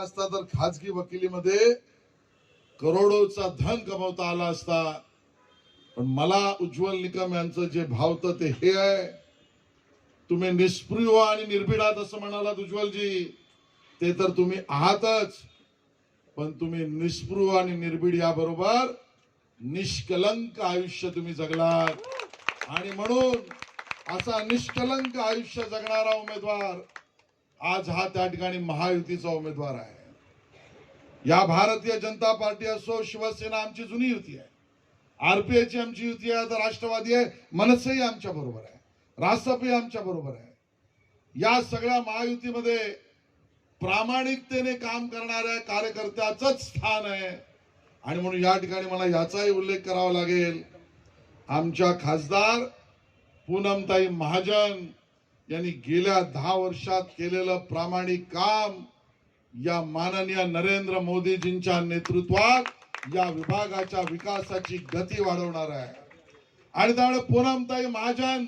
असता तर खाजगी वकिलीमध्ये करोडोचा धन कमवता आला असता. पण मला उज्ज्वल निकम यांचं जे भावतं ते हे आहे. तुम्ही निष्प्रिय आणि निर्भीड आहात असं म्हणालात उज्ज्वलजी. ते तर तुम्ही आहातच. पण तुम्ही निष्पृह आणि निर्भीड याबरोबर निष्कलंक आयुष्य तुम्ही जगलात. आणि म्हणून असा निष्कलंक आयुष्य जगणारा उमेदवार आज हा त्या ठिकाणी महायुतीचा उमेदवार आहे. या भारतीय जनता पार्टी असो शिवसेना आमची जुनी युती आहे. आरपीआय ची आमची युती आहे तर राष्ट्रवादी आहे मनसेही आमच्या बरोबर आहे. रासपही आमच्या बरोबर आहे. या सगळ्या महायुतीमध्ये प्रामाणिकतेने काम करणाऱ्या कार्यकर्त्याच स्थान आहे. आणि म्हणून या ठिकाणी मला याचाही उल्लेख करावा लागेल. आमच्या खासदार पूनमताई महाजन यांनी गेल्या दहा वर्षात केलेलं प्रामाणिक काम या माननीय नरेंद्र मोदीजींच्या नेतृत्वात या विभागाच्या विकासाची गती वाढवणार आहे. आणि त्यामुळे पूनमताई महाजन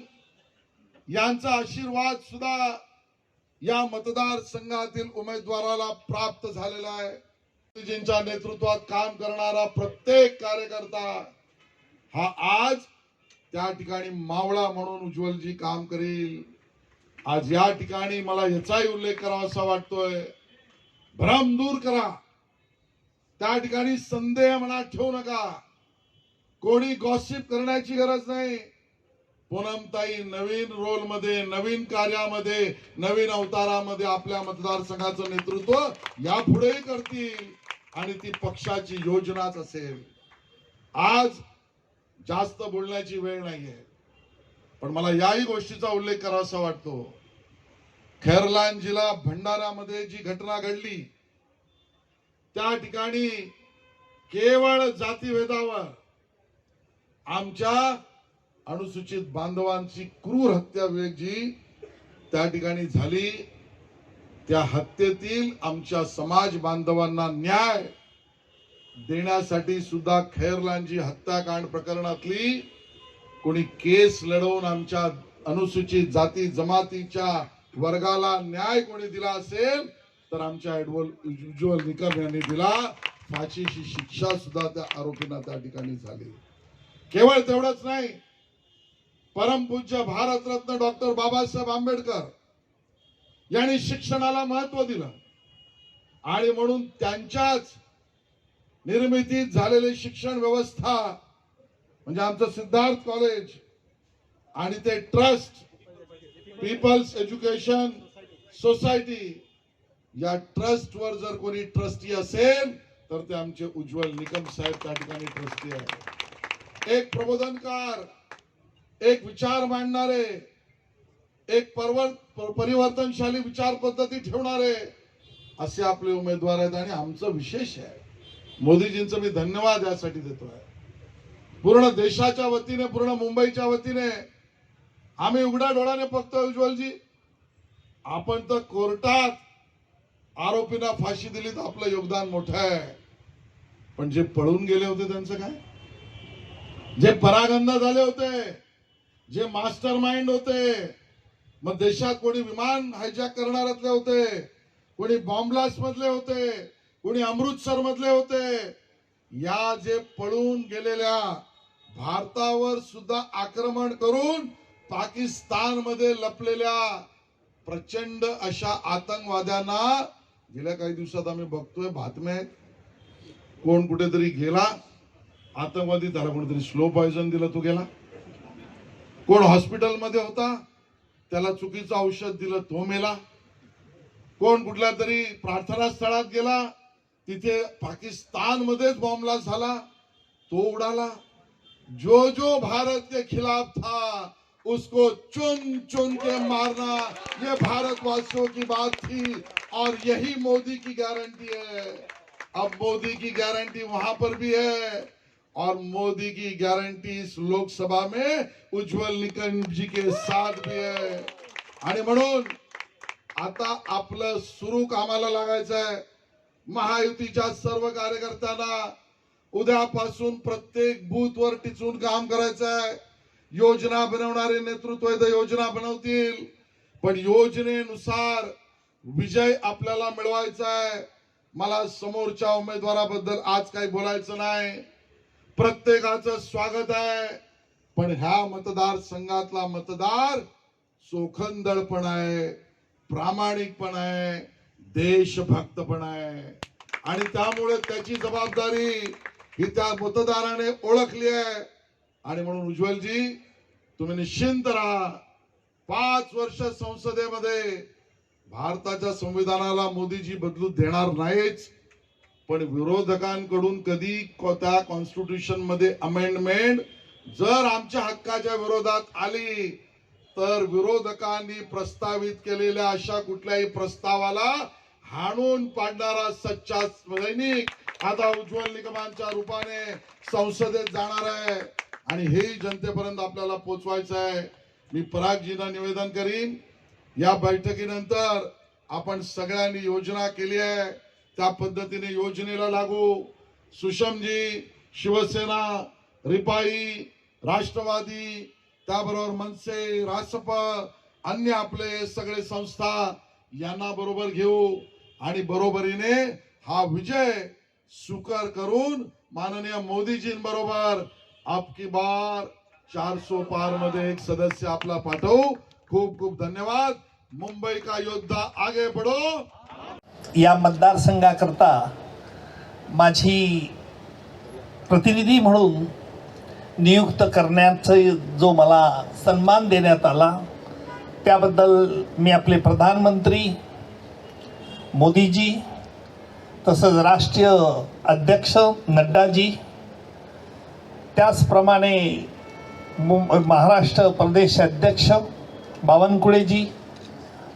यांचा आशीर्वाद सुद्धा या मतदारसंघातील उमेदवाराला प्राप्त झालेला आहे. मोदीजींच्या नेतृत्वात काम करणारा प्रत्येक कार्यकर्ता हा आज त्या ठिकाणी मावळा म्हणून उज्ज्वलजी काम करेल. आज या ठिकाणी मला याचाही उल्लेख करावा असा वाटतोय. भ्रम दूर करा. त्या ठिकाणी संदेह मनात ठेवू नका. कोणी गॉसिप करण्याची गरज नाही. पूनमताई नवीन रोलमध्ये नवीन कार्यामध्ये नवीन अवतारामध्ये आपल्या मतदारसंघाचं नेतृत्व यापुढेही करतील आणि ती पक्षाची योजनाच असेल. आज जास्त बोलण्याची वेळ नाहीये. पण मला याही गोष्टीचा उल्लेख करावासा वाटतो. खैरलान जिल्हा भंडारामध्ये जी घटना घडली त्या ठिकाणी केवळ जातीभेदावर आमच्या अनुसूचित बांधवांची क्रूर हत्या जी त्या ठिकाणी झाली. त्या हत्येतील आमच्या समाज बांधवांना न्याय देण्यासाठी सुद्धा खैरलांजी हत्याकांड प्रकरणातली कोणी केस लढवून आमच्या अनुसूचित जाती जमातीच्या वर्गाला न्याय कोणी दिला असेल तर आमच्या ऍडवल उज्ज्वल निकम यांनी दिला. फाशीची शिक्षा सुद्धा त्या आरोपींना त्या ठिकाणी झाली. केवळ तेवढंच नाही परमपूज्य भारतरत्न डॉक्टर बाबासाहेब आंबेडकर यांनी शिक्षणाला महत्त्व दिलं. आणि म्हणून त्यांच्याच निर्मितीत झालेली शिक्षण व्यवस्था म्हणजे आमचं सिद्धार्थ कॉलेज आणि ते ट्रस्ट पीपल्स एज्युकेशन सोसायटी या ट्रस्ट वर जर कोणी ट्रस्टी असेल तर ते आमचे उज्ज्वल निकम साहेब त्या ठिकाणी ट्रस्टी आहे एक प्रबोधनकार एक विचार मांडणारे एक परिवर्तनशाली विचार पद्धती ठेवणारे असे आपले उमेदवार आहेत आणि आमचं विशेष आहे. मोदीजींचं मी धन्यवाद यासाठी देतोय. पूर्ण देशाच्या वतीने पूर्ण मुंबईच्या वतीने आम्ही उघड्या डोळ्याने बघतोय उज्ज्वलजी. आपण तर कोर्टात आरोपींना फाशी दिली तर आपलं योगदान मोठं आहे. पण जे पळून गेले होते त्यांचं काय? जे परागंद झाले होते जे मास्टर माइंड होते मग देशात कोणी विमान हायजॅक करणाऱ्यातले होते कोणी बॉम्बलास्ट मधले होते कोणी अमृतसर मधले होते या जे पळून गेलेल्या भारतावर सुद्धा आक्रमण करून पाकिस्तानमध्ये लपलेल्या प्रचंड अशा आतंकवाद्यांना गेल्या काही दिवसात आम्ही बघतोय बातम्या आहेत. कोण कुठेतरी गेला. आतंकवादी त्याला कोणीतरी स्लो पॉयझन दिलं तो गेला. कोण हॉस्पिटलमध्ये होता त्याला चुकीचं औषध दिलं तो मेला. कोण कुठल्या तरी प्रार्थना स्थळात गेला तिथे पाकिस्तान मध्येच बॉम्बला झाला तो उडाला. जो जो भारत के खिलाफ था उसको चुन चुन के मारना ये भारतवासियों की बात थी और यही मोदी की गारंटी है। अब मोदी की गारंटी वहां पर भी है और मोदी की गारंटी इस लोकसभा में उज्ज्वल निकम जी के साथ भी है। आणि म्हणून आता आपलं सुरू कामाला लागायचं आहे महायुतीच्या सर्व कार्यकर्त्यांना उद्यापासून प्रत्येक बूथवर टिचून काम करायचं आहे योजना बनवणारे नेतृत्व आहे योजना बनवतील. पण योजनेनुसार विजय आपल्याला मिळवायचा आहे मला समोरच्या उमेदवाराबद्दल आज काही बोलायचं नाही. प्रत्येकाचं स्वागत आहे. पण ह्या मतदारसंघातला मतदार चोखंदळ पण आहे प्रामाणिक पण आहे देशभक्त पण आहे आणि त्यामुळे त्याची जबाबदारी ही त्या मतदाराने ओळखली आहे. आणि म्हणून उज्ज्वलजी तुम्ही निश्चिंत राहा. पाच वर्ष संसदेमध्ये भारताच्या संविधानाला मोदीजी बदलू देणार नाहीच. पण विरोधकांकडून कधी त्या कॉन्स्टिट्यूशनमध्ये अमेंडमेंट जर आमच्या हक्काच्या विरोधात आली तर विरोधकांनी प्रस्तावित केलेल्या अशा कुठल्याही प्रस्तावाला हाणून पाडणारा सच्चा सैनिक आता उज्ज्वल निकमांच्या रूपाने संसदेत जाणार आहे. आणि हेही जनतेपर्यंत आपल्याला पोचवायचं आहे. मी परागजींना निवेदन करीन या बैठकीनंतर आपण सगळ्यांनी योजना केली आहे. त्या पद्धतीने योजनेला लागू. सुषमजी शिवसेना रिपाई राष्ट्रवादी त्याबरोबर मनसे रासप अन्य आपले सगळे संस्था यांना बरोबर घेऊ. आणि बरोबरीने हा विजय स्वीकार करून माननीय मोदीजींबरोबर आपकी बार चारसो पारमध्ये एक सदस्य आपला पाठवू. खूप खूप धन्यवाद. मुंबई का योद्धा आगे बढ़ो. या मतदारसंघाकरता माझी प्रतिनिधी म्हणून नियुक्त करण्याचा जो मला सन्मान देण्यात आला त्याबद्दल मी आपले प्रधानमंत्री मोदीजी तसंच राष्ट्रीय अध्यक्ष नड्डाजी त्याचप्रमाणे महाराष्ट्र प्रदेश अध्यक्ष बावनकुळेजी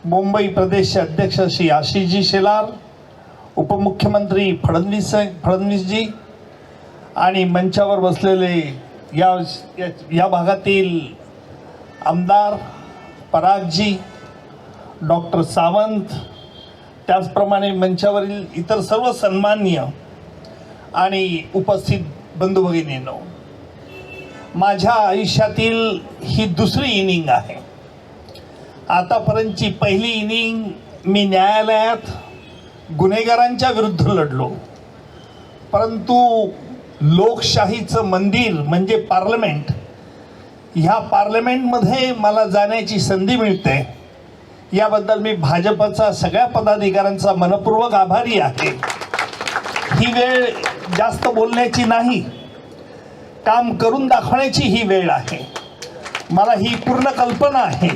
मुंबई प्रदेश अध्यक्ष श्री आशिषजी शेलार उपमुख्यमंत्री फडणवीस फडणवीसजी आणि मंचावर बसलेले या या- या भागातील आमदार परागजी डॉक्टर सावंत त्याचप्रमाणे मंचावरील इतर सर्व सन्माननीय आणि उपस्थित बंधू भगिनींनो माझ्या आयुष्यातील ही दुसरी इनिंग आहे. आतापर्यंतची पहिली इनिंग मी न्यायालयात गुन्हेगारांच्या विरुद्ध लढलो. परंतु लोकशाहीचं मंदिर म्हणजे पार्लमेंट ह्या पार्लमेंटमध्ये मला जाण्याची संधी मिळते. याबद्दल मी भाजपचा सगळ्या पदाधिकाऱ्यांचा मनपूर्वक आभारी आहे. ही वेळ जास्त बोलण्याची नाही. काम करून दाखवण्याची ही वेळ आहे. मला ही पूर्ण कल्पना आहे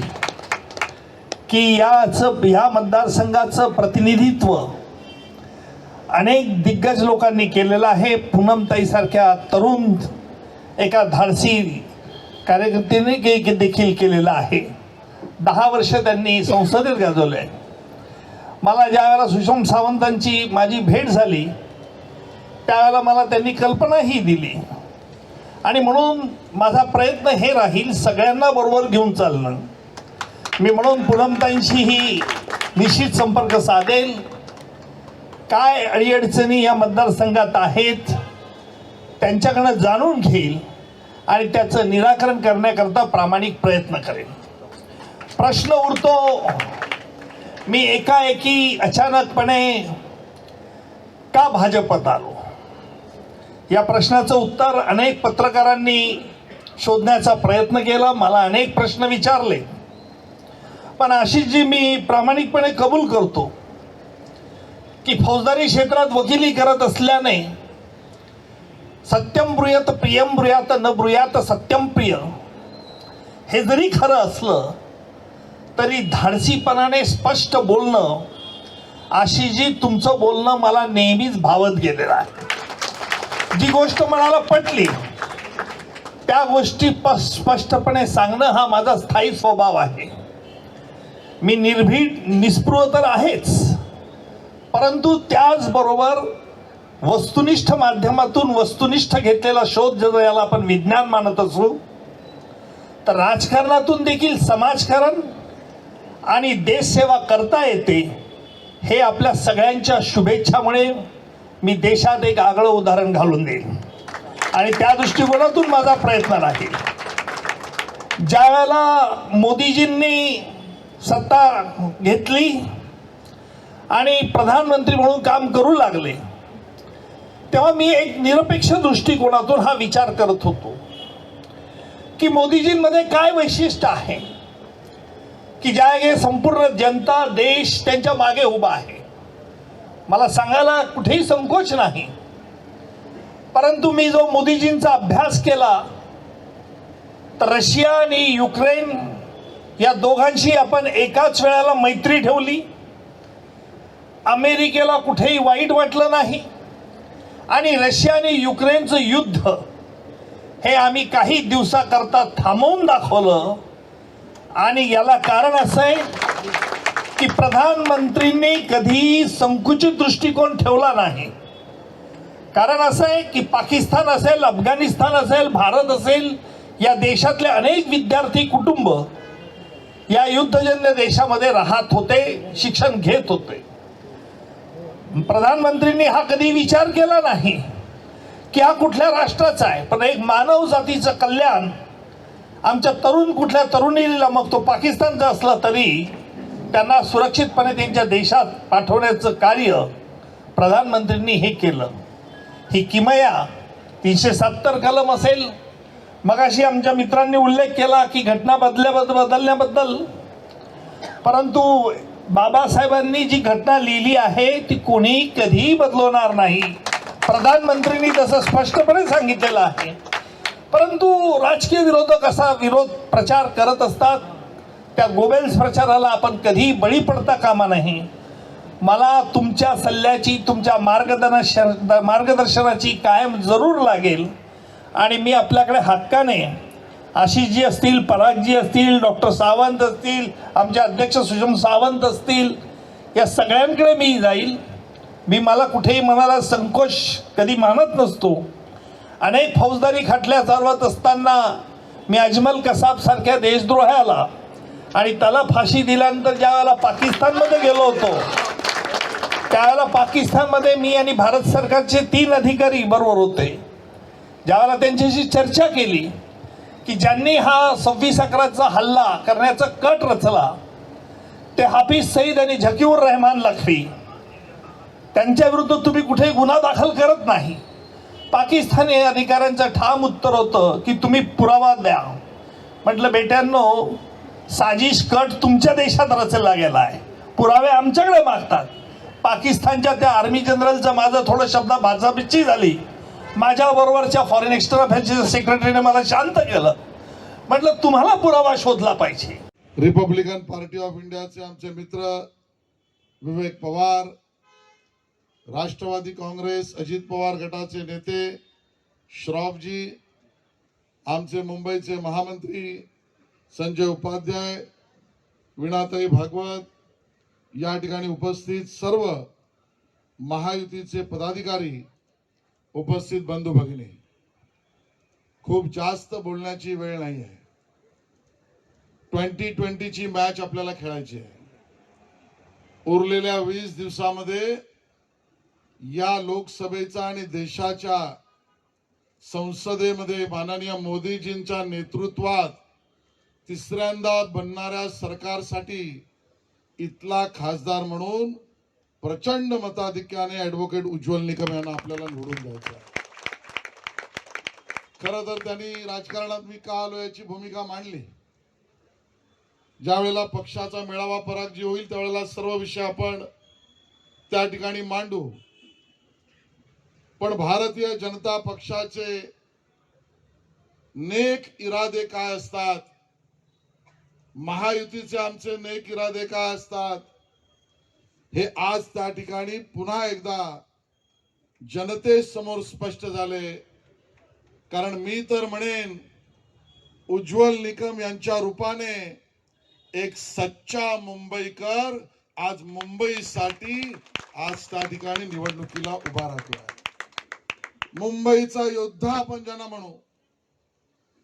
की याचं ह्या मतदारसंघाचं प्रतिनिधित्व अनेक दिग्गज लोकांनी केलेलं आहे. पूनमताईसारख्या तरुण एका धाडसी कार्यकर्त्याने देखील केलेलं आहे. दहा वर्ष त्यांनी संसदेत गाजवलं आहे मला ज्यावेळेला सुषम सावंतांची माझी भेट झाली त्यावेळेला मला त्यांनी कल्पनाही दिली. आणि म्हणून माझा प्रयत्न हे राहील सगळ्यांना बरोबर घेऊन चालणं. मी म्हणून पुनमताईंशीही निश्चित संपर्क साधेल. काय अडीअडचणी या मतदारसंघात आहेत त्यांच्याकडनं जाणून घेईल आणि त्याचं निराकरण करण्याकरता प्रामाणिक प्रयत्न करेल. प्रश्न उरतो. मी एकाएकी अचानकपणे का भाजपत आलो या प्रश्नाचं उत्तर अनेक पत्रकारांनी शोधण्याचा प्रयत्न केला. मला अनेक प्रश्न विचारले. पण अशी जी मी प्रामाणिकपणे कबूल करतो की फौजदारी क्षेत्रात वकिली करत असल्याने सत्यम ब्रुयत प्रियम ब्रुयात न ब्रुयात सत्यम प्रिय हे जरी खरं असलं तरी धाडसीपणाने स्पष्ट बोलणं आशिषजी तुमचं बोलणं मला नेहमीच भावत गेलेलं आहे. जी गोष्ट मनाला पटली त्या गोष्टी प- स्पष्टपणे सांगणं हा माझा स्थायी स्वभाव आहे. मी निर्भीड निस्पृह तर आहेच परंतु त्याचबरोबर वस्तुनिष्ठ माध्यमातून वस्तुनिष्ठ घेतलेला शोध जर याला आपण विज्ञान मानत असू तर राजकारणातून देखील समाजकारण आणि देशसेवा करता येते हे आपल्या सगळ्यांच्या शुभेच्छामुळे मी देशात एक आगळं उदाहरण घालून देईन. आणि त्या दृष्टिकोनातून माझा प्रयत्न राहील. ज्या वेळेला मोदीजींनी सत्ता घेतली आणि प्रधानमंत्री म्हणून काम करू लागले तेव्हा मी एक निरपेक्ष दृष्टिकोनातून हा विचार करत होतो की मोदीजींमध्ये काय वैशिष्ट्य आहे? की ज्या संपूर्ण जनता देश त्यांच्या मागे उभा आहे. मला सांगायला कुठेही संकोच नाही. परंतु मी जो मोदीजींचा अभ्यास केला तर रशिया आणि युक्रेन या दोघांशी आपण एकाच वेळेला मैत्री ठेवली. अमेरिकेला कुठेही वाईट वाटलं नाही. आणि रशिया आणि युक्रेनचं युद्ध हे आम्ही काही दिवसाकरता थांबवून दाखवलं. आणि याला कारण असं आहे की प्रधानमंत्रींनी कधी संकुचित दृष्टिकोन ठेवला नाही. कारण असं आहे की पाकिस्तान असेल अफगाणिस्तान असेल भारत असेल या देशातले अनेक विद्यार्थी कुटुंब या युद्धजन्य देशामध्ये राहत होते शिक्षण घेत होते. प्रधानमंत्रींनी हा कधी विचार केला नाही की हा कुठल्या राष्ट्राचा आहे पण एक मानव जातीचं कल्याण आमच्या तरुण कुठल्या तरुणीला मग तो पाकिस्तानचा असला तरी त्यांना सुरक्षितपणे त्यांच्या देशात पाठवण्याचं कार्य प्रधानमंत्रींनी हे केलं. ही किमया तीनशे सत्तर कलम असेल. मगाशी आमच्या मित्रांनी उल्लेख केला की घटना बदल्याबद्दल बदलण्याबद्दल. परंतु बाबासाहेबांनी जी घटना लिहिली आहे ती कोणीही कधीही बदलवणार नाही. प्रधानमंत्रींनी तसं स्पष्टपणे सांगितलेलं आहे. परंतु राजकीय विरोधक असा विरोध प्रचार करत असतात. त्या गोबेल्स प्रचाराला आपण कधीही बळी पडता कामा नाही. मला तुमच्या सल्ल्याची तुमच्या मार्गदर्शन मार्गदर्शनाची कायम जरूर लागेल आणि मी आपल्याकडे हक्काने आशिषजी असतील परागजी असतील डॉक्टर सावंत असतील आमचे अध्यक्ष सुषम सावंत असतील या सगळ्यांकडे मी जाईल. मी मला कुठेही मनाला संकोच कधी मानत नसतो. अनेक फौजदारी खटल्या चालवत असताना मी अजमल कसाब सारख्या देशद्रोहाला आणि त्याला फाशी दिल्यानंतर ज्यावेळेला पाकिस्तानमध्ये गेलो होतो त्यावेळेला पाकिस्तानमध्ये मी आणि भारत सरकारचे तीन अधिकारी बरोबर होते. ज्यावेळेला त्यांच्याशी चर्चा केली की ज्यांनी हा सव्वीस अकराचा हल्ला करण्याचा कट रचला ते हाफिज सईद आणि झकीउर रहमान लखवी त्यांच्या विरुद्ध तुम्ही कुठेही गुन्हा दाखल करत नाही. पाकिस्तानी अधिकाऱ्यांचं ठाम उत्तर होतं की तुम्ही पुरावा द्या. म्हटलं बेट्यांनो साजिश कट तुमच्या देशात रचला गेला आहे. पुरावे आमच्याकडे मागतात. पाकिस्तानच्या त्या आर्मी जनरलचं माझं थोडं शब्द भाजापिच्ची झाली. माझ्या बरोबरच्या फॉरेन एक्स्ट्रा अफेअर्सच्या सेक्रेटरीने मला शांत केलं. म्हटलं तुम्हाला पुरावा शोधला पाहिजे. रिपब्लिकन पार्टी ऑफ इंडियाचे आमचे मित्र विवेक पवार राष्ट्रवादी काँग्रेस अजित पवार गटाचे नेते श्रॉफजी आमचे मुंबईचे महामंत्री संजय उपाध्याय विणाताई भागवत या ठिकाणी उपस्थित सर्व महायुतीचे पदाधिकारी उपस्थित बंधू भगिनी खूप जास्त बोलण्याची वेळ नाही आहे ट्वेंटी ट्वेंटीची मॅच आपल्याला खेळायची आहे. उरलेल्या वीस दिवसामध्ये या लोकसभेचा आणि देशाच्या संसदेमध्ये माननीय मोदीजींच्या नेतृत्वात तिसऱ्यांदा बनणाऱ्या सरकारसाठी इथला खासदार म्हणून प्रचंड मताधिक्याने ऍडव्होकेट उज्ज्वल निकम यांना आपल्याला निवडून द्यायचं खर खरं तर त्यांनी राजकारणात मी का आलो याची भूमिका मांडली? ज्या वेळेला पक्षाचा मेळावा परागजी होईल त्यावेळेला सर्व विषय आपण त्या ठिकाणी मांडू. पण भारतीय जनता पक्षाचे नेक इरादे काय असतात? महायुतीचे आमचे नेक इरादे काय असतात? हे आज त्या ठिकाणी पुन्हा एकदा जनतेसमोर स्पष्ट झाले. कारण मी तर म्हणेन उज्ज्वल निकम यांच्या रूपाने एक सच्चा मुंबईकर आज मुंबईसाठी आज त्या ठिकाणी निवडणुकीला उभा राहतोय. मुंबईचा योद्धा आपण ज्यांना म्हणू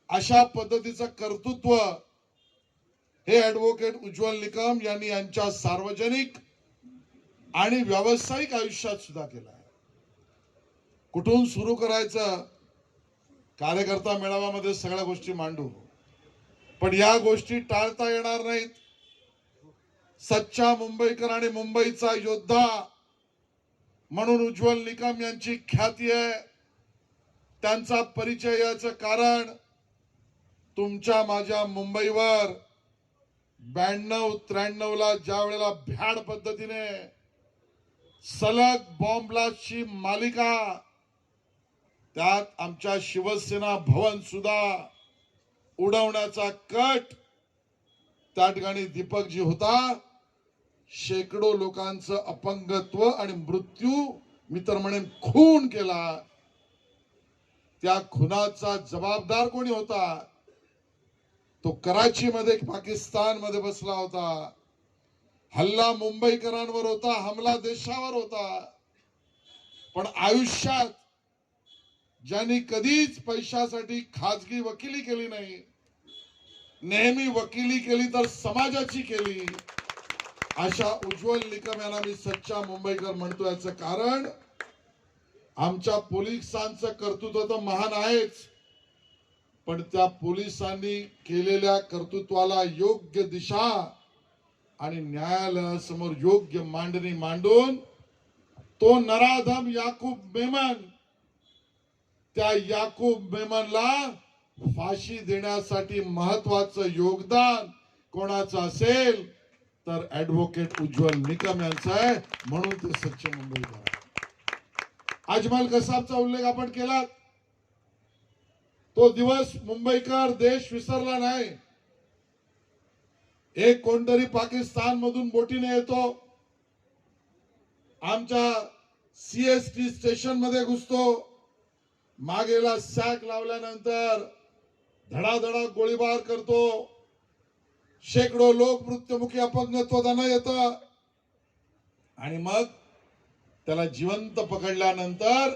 अशा पद्धतीचं कर्तृत्व हे ऍडव्होकेट उज्ज्वल निकम यांनी यांच्या सार्वजनिक आणि व्यावसायिक आयुष्यात सुद्धा केलं आहे. कुठून सुरू करायचं? कार्यकर्ता मेळाव्यामध्ये सगळ्या गोष्टी मांडू. पण या गोष्टी टाळता येणार नाहीत. सच्चा मुंबईकर आणि मुंबईचा योद्धा म्हणून उज्ज्वल निकम यांची ख्याती आहे. त्यांचा परिचयाचं कारण तुमच्या माझ्या मुंबईवर ब्याण्णव त्र्याण्णव ला ज्या वेळेला भ्याड पद्धतीने सलग बॉम्बलाची मालिका त्यात आमच्या शिवसेना भवन सुद्धा उडवण्याचा कट त्या ठिकाणी दीपकजी होता. शेकडो लोकांचं अपंगत्व आणि मृत्यू मी तर म्हणेन खून केला. त्या खुनाचा जबाबदार कोणी होता? तो कराची मध्ये पाकिस्तानमध्ये बसला होता. हल्ला मुंबईकरांवर होता हमला देशावर होता. पण आयुष्यात ज्यांनी कधीच पैशासाठी खाजगी वकिली केली नाही नेहमी वकिली केली तर समाजाची केली अशा उज्ज्वल निकम यांना मी सच्चा मुंबईकर म्हणतो याचं कारण आमच्या पोलिसांचं कर्तृत्व तर महान आहेच पण त्या पोलिसांनी केलेल्या कर्तृत्वाला योग्य दिशा आणि न्यायालयासमोर योग्य मांडणी मांडून तो नराधम याकूब मेमन त्या याकूब मेमनला फाशी देण्यासाठी महत्वाचं योगदान कोणाचं असेल तर ऍडव्होकेट उज्ज्वल निकम यांचं आहे म्हणून ते सच्चे मुंबईकर आहे. अजमल कसाबचा उल्लेख आपण केला तो दिवस मुंबईकर देश विसरला नाही. एक कोणतरी पाकिस्तान मधून बोटीने येतो. आमच्या सीएसटी स्टेशनमध्ये घुसतो. मागेला सॅक लावल्यानंतर धडाधडा गोळीबार करतो. शेकडो लोक मृत्युमुखी अपंगत्व त्यांना येतं. आणि मग त्याला जिवंत पकडल्यानंतर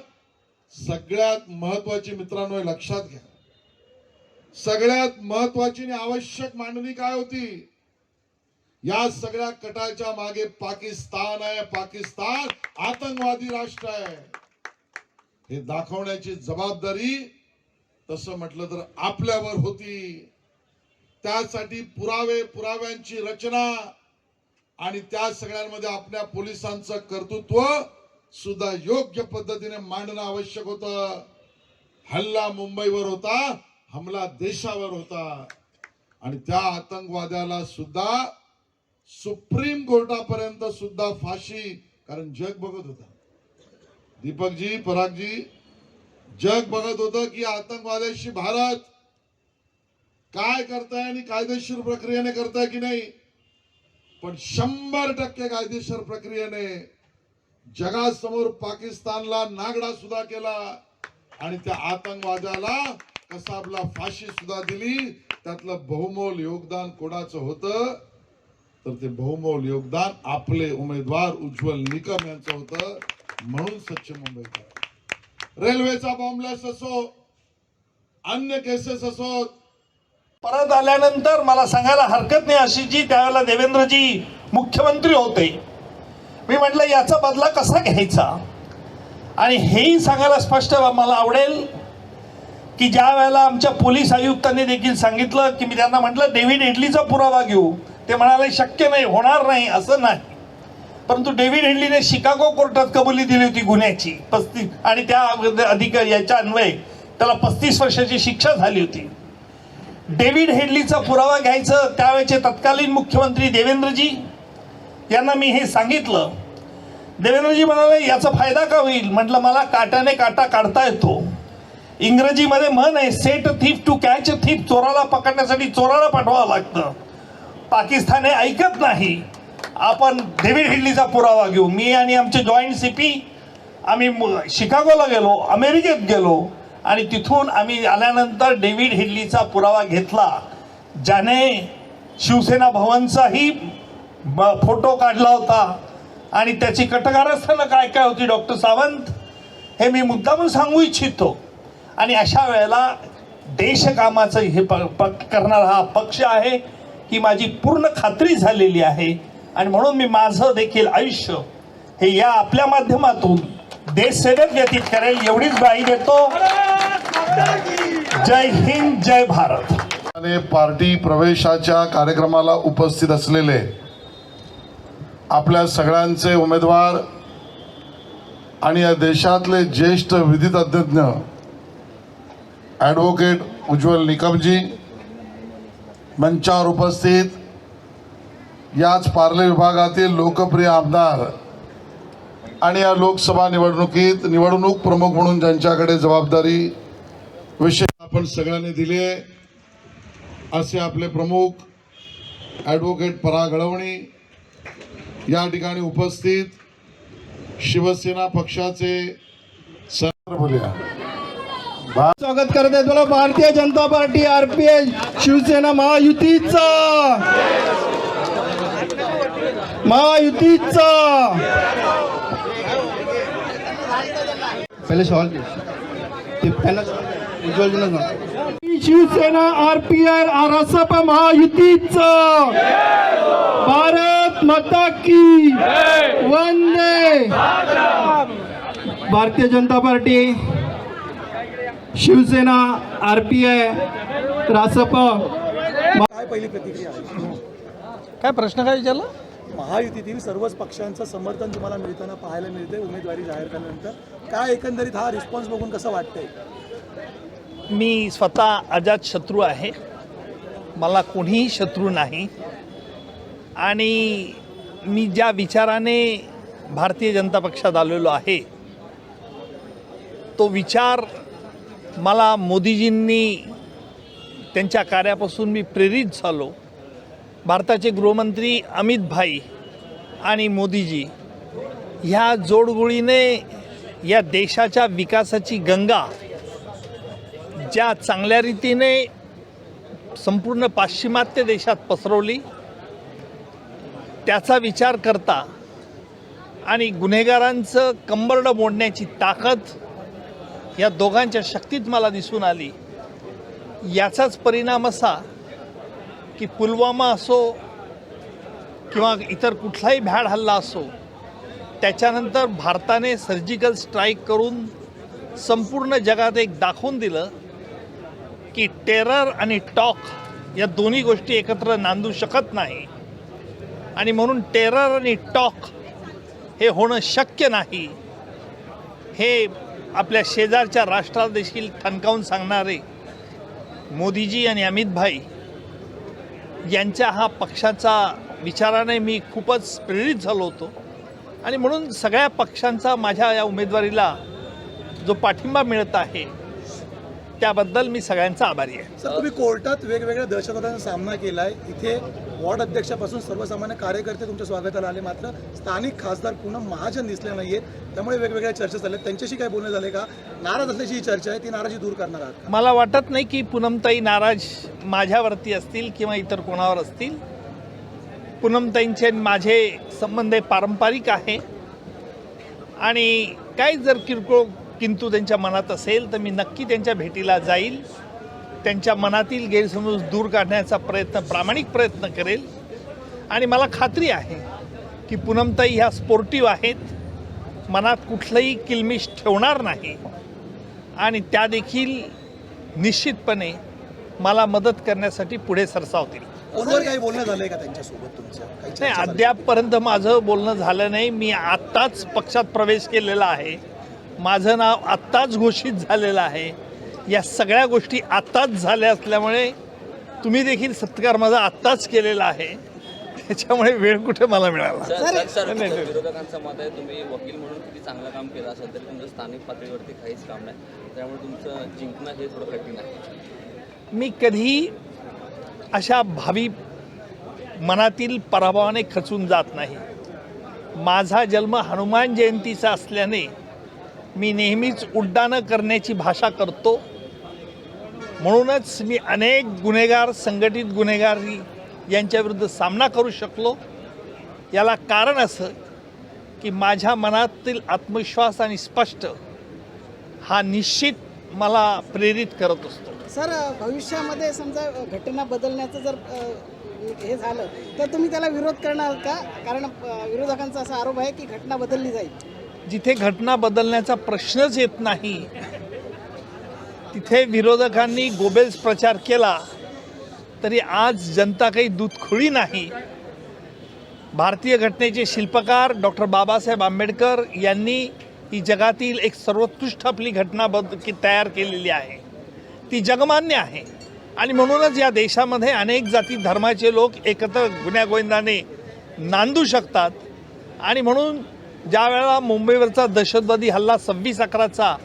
सगळ्यात महत्वाची मित्रांनो लक्षात घ्या. सगळ्यात महत्वाची आणि आवश्यक मांडणी काय होती? या सगळ्या कटाच्या मागे पाकिस्तान आहे पाकिस्तान आतंकवादी राष्ट्र आहे. हे दाखवण्याची जबाबदारी तसं म्हटलं तर आपल्यावर होती. त्यासाठी पुरावे पुराव्यांची रचना आणि त्या सगळ्यांमध्ये आपल्या पोलिसांचं कर्तृत्व सुद्धा योग्य पद्धतीने मांडणं आवश्यक होत. हल्ला मुंबईवर होता हमला देशावर होता. आणि त्या आतंकवाद्याला सुद्धा सुप्रीम कोर्टापर्यंत सुद्धा फाशी कारण जग बघत होता. दीपकजी परागजी जग बघत होतं की आतंकवाद्याशी भारत काय करताय आणि कायदेशीर प्रक्रियेने करताय की नाही. पण शंभर टक्के कायदेशीर प्रक्रियेने जगासमोर पाकिस्तानला नागडा सुद्धा केला आणि त्या आतंकवाद्याला कसाबला फाशी सुद्धा दिली. त्यातलं बहुमोल योगदान कोणाचं होतं? तर ते बहुमोल योगदान आपले उमेदवार उज्ज्वल निकम यांचं होतं. म्हणून स्वच्छ मुंबईकर रेल्वेचा बॉम्बलेस असो अन्य केसेस असोत परत आल्यानंतर मला सांगायला हरकत नाही अशी जी त्यावेळेला देवेंद्रजी मुख्यमंत्री होते. मी म्हटलं याचा बदला कसा घ्यायचा? आणि हेही सांगायला स्पष्ट मला आवडेल की ज्या वेळेला आमच्या पोलीस आयुक्तांनी देखील सांगितलं की मी त्यांना म्हटलं डेव्हिड हेडलीचा पुरावा घेऊ. ते म्हणाले शक्य नाही होणार नाही असं नाही. परंतु डेव्हिड हेडलीने शिकागो कोर्टात कबुली दिली होती गुन्ह्याची पस्तीस आणि त्या अधिकारी याच्या अन्वये त्याला पस्तीस वर्षाची शिक्षा झाली होती. डेव्हिड हेडलीचा पुरावा घ्यायचं त्यावेळेचे तत्कालीन मुख्यमंत्री देवेंद्रजी यांना मी हे सांगितलं देवेंद्रजी म्हणाले याचा फायदा का होईल? म्हटलं मला काट्याने काटा काढता येतो. इंग्रजीमध्ये म्हण आहे set thief to catch thief चोराला पकडण्यासाठी चोराला पाठवावं लागतं. पाकिस्तान हे ऐकत नाही. आपण डेव्हिड हिडलीचा पुरावा घेऊ. मी आणि आमचे जॉईंट सी पी आम्ही मु- शिकागोला गेलो अमेरिकेत गेलो आणि तिथून आम्ही आल्यानंतर डेव्हिड हिडलीचा पुरावा घेतला ज्याने शिवसेना भवनचाही ब- फोटो काढला होता. आणि त्याची कटकारस्थानं काय काय होती डॉक्टर सावंत? हे मी मुद्दामून सांगू इच्छितो. आणि अशा वेळेला देशकामाचं हे प प- करणारा हा पक्ष आहे ही माझी पूर्ण खात्री झालेली आहे. आणि म्हणून मी माझं देखील आयुष्य हे या आपल्या माध्यमातून देशसेवेत व्यतीत करेल एवढीच ग्वाही देतो. जय हिंद जय भारत. पार्टी प्रवेशाच्या कार्यक्रमाला उपस्थित असलेले आपल्या सगळ्यांचे उमेदवार आणि या देशातले ज्येष्ठ विधितज्ञ ॲडव्होकेट उज्ज्वल निकमजी मंचावर उपस्थित याच पार्ले विभागातील लोकप्रिय आमदार आणि या लोकसभा निवडणुकीत निवडणूक प्रमुख म्हणून ज्यांच्याकडे जबाबदारी विषय आपण सगळ्यांनी दिले असे आपले प्रमुख ॲडव्होकेट पराग या ठिकाणी उपस्थित शिवसेना पक्षाचे सर स्वागत करत आहेत मला भारतीय जनता पार्टी आरपीआय शिवसेना महायुतीचा. महायुतीचा. पहिले सवाल घे. ते त्यांना उज्ज्वल शिवसेना आरपीआय रासपा महायुतीचा. भारत माता की। Vande. Bharatiya Janata party Shivsena R P I Rasap. काय पहिली प्रतिक्रिया? आहे काय प्रश्न काय विचारला? महायुतीतील सर्वच पक्षांचं समर्थन तुम्हाला मिळताना पाहायला मिळते उमेदवारी जाहीर केल्यानंतर काय एकंदरीत हा रिस्पॉन्स बघून कसं वाटतंय? मी स्वतः अजात शत्रू आहे. मला कोणीही शत्रू नाही. आणि मी ज्या विचाराने भारतीय जनता पक्षात आलेलो आहे तो विचार मला मोदीजींनी त्यांच्या कार्यापासून मी प्रेरित झालो. भारताचे गृहमंत्री अमित भाई आणि मोदीजी ह्या जोडगोळीने या देशाच्या विकासाची गंगा ज्या चांगल्या रीतीने संपूर्ण पाश्चिमात्य देशात पसरवली त्याचा विचार करता आणि गुन्हेगारांचं कंबरडं मोडण्याची ताकद या दोघांच्या शक्तीत मला दिसून आली. याचाच परिणाम असा की पुलवामा असो किंवा इतर कुठलाही भ्याड हल्ला असो त्याच्यानंतर भारताने सर्जिकल स्ट्राईक करून संपूर्ण जगात एक दाखवून दिलं की टेरर आणि टॉक या दोन्ही गोष्टी एकत्र नांदू शकत नाही. आणि म्हणून टेरर आणि टॉक हे होणं शक्य नाही. हे आपल्या शेजारच्या राष्ट्राला देखील ठणकावून सांगणारे मोदीजी आणि अमित भाई यांच्या हा पक्षाचा विचाराने मी खूपच प्रेरित झालो होतो. आणि म्हणून सगळ्या पक्षांचा माझ्या या उमेदवारीला जो पाठिंबा मिळत आहे त्याबद्दल मी सगळ्यांचा आभारी आहे. सर तुम्ही कोर्टात वेगवेगळ्या दहशतवाद्यांचा सामना केला आहे इथे वॉर्ड अध्यक्षापासून सर्वसामान्य कार्यकर्ते तुमच्या स्वागताला आले. मात्र स्थानिक खासदार पूनम महाजन दिसले नाहीयेत त्यामुळे वेगवेगळ्या चर्चा झाल्या त्यांच्याशी काय बोलणं झाले का? नाराज असल्याची ही चर्चा आहे. ती नाराजी दूर करणार आहात मला वाटत नाही की पूनमताई नाराज माझ्यावरती असतील किंवा इतर कोणावर असतील. पूनमताईंचे माझे संबंध हे पारंपरिक आहे. आणि काही जर किरकोळ किंतू त्यांच्या मनात असेल तर मी नक्की त्यांच्या भेटीला जाईल. त्यांच्या मनातील गैरसमज दूर काढण्याचा प्रयत्न प्रामाणिक प्रयत्न करेल. आणि मला खात्री आहे की पूनमताई ह्या स्पोर्टिव्ह आहेत. मनात कुठलंही किलमिश ठेवणार नाही. आणि त्या देखील निश्चितपणे मला मदत करण्यासाठी पुढे सरसावतील. काही बोलणं का त्यांच्यासोबत तुमचं? नाही? अद्यापपर्यंत माझं बोलणं झालं नाही. मी आत्ताच पक्षात प्रवेश केलेला आहे. माझं नाव आत्ताच घोषित झालेलं आहे. या सगळ्या गोष्टी आत्ताच झाल्या असल्यामुळे तुम्ही देखील सत्कार माझा आत्ताच केलेला आहे. त्याच्यामुळे वेळ कुठे मला मिळाला? विरोधकांचं मत आहे तुम्ही वकील म्हणून किती चांगलं काम केलं असेल तरी तुमचं स्थानिक पातळीवरती काहीच काम नाही. त्यामुळे तुमचं जिंकणं हे थोडं कठीण आहे. मी कधी अशा भावी मनातील पराभवाने खचून जात नाही. माझा जन्म हनुमान जयंतीचा असल्याने मी नेहमीच उड्डाणं करण्याची भाषा करतो. म्हणूनच मी अनेक गुन्हेगार संघटित गुन्हेगारी यांच्याविरुद्ध सामना करू शकलो. याला कारण असं की माझ्या मनातील आत्मविश्वास आणि स्पष्ट हा निश्चित मला प्रेरित करत असतो. सर भविष्यामध्ये समजा घटना बदलण्याचं जर हे झालं तर तुम्ही त्याला विरोध करणार का? कारण विरोधकांचा असा आरोप आहे की घटना बदलली जाईल. जिथे घटना बदलण्याचा प्रश्नच येत नाही तिथे विरोधकांनी गोबेल्स प्रचार केला तरी आज जनता काही दूधखुळी नाही. भारतीय घटनेचे शिल्पकार डॉक्टर बाबासाहेब आंबेडकर यांनी ही जगातील एक सर्वोत्कृष्ट आपली घटना बद की तयार केलेली आहे. ती जगमान्य आहे. आणि म्हणूनच या देशामध्ये अनेक जाती धर्माचे लोक एकत्र गुन्ह्यागोविंदाने नांदू शकतात. आणि म्हणून ज्या वेळेला मुंबईवरचा दहशतवादी हल्ला सव्वीस अकराचा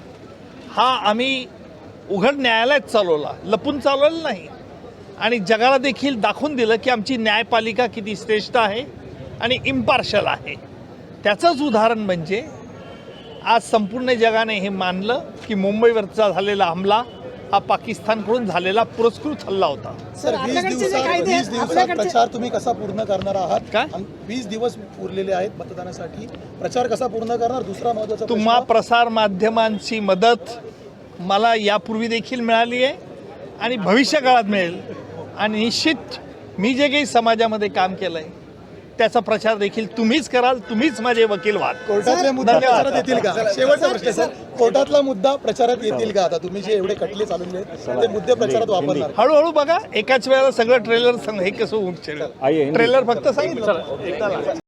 हा आम्ही उघड न्यायालयात चालवला. लपून चालवलं नाही. आणि जगाला देखील दाखवून दिलं की आमची न्यायपालिका किती श्रेष्ठ आहे आणि इम्पार्शल आहे. त्याचंच उदाहरण म्हणजे आज संपूर्ण जगाने हे मानलं की मुंबईवरचा झालेला हमला हा पाकिस्तानकडून झालेला पुरस्कृत हल्ला होता. सर वीस दिवसात वीस दिवसात प्रचार तुम्ही कसा पूर्ण करणार आहात? आणि वीस दिवस उरलेले आहेत मतदानासाठी. प्रचार कसा पूर्ण करणार? दुसरा महत्त्वाचा तुम्हा प्रसार माध्यमांची मदत मला यापूर्वी देखील मिळाली आहे आणि भविष्य काळात मिळेल. आणि निश्चित मी जे काही समाजामध्ये काम केलं आहे त्याचा प्रचार देखील तुम्हीच कराल तुम्हीच माझे वकील व्हाल. कोर्टातले मुद्दे. प्रचारात येतील का? शेवटचा प्रश्न सर कोर्टातला मुद्दा प्रचारात येतील का? आता तुम्ही जे एवढे खटले चालवले आहेत ते मुद्दे प्रचारात वापरणार? हळूहळू बघा एकाच वेळेला सगळं ट्रेलर सांग हे कसं होऊ ट्रेलर फक्त सांगितलं.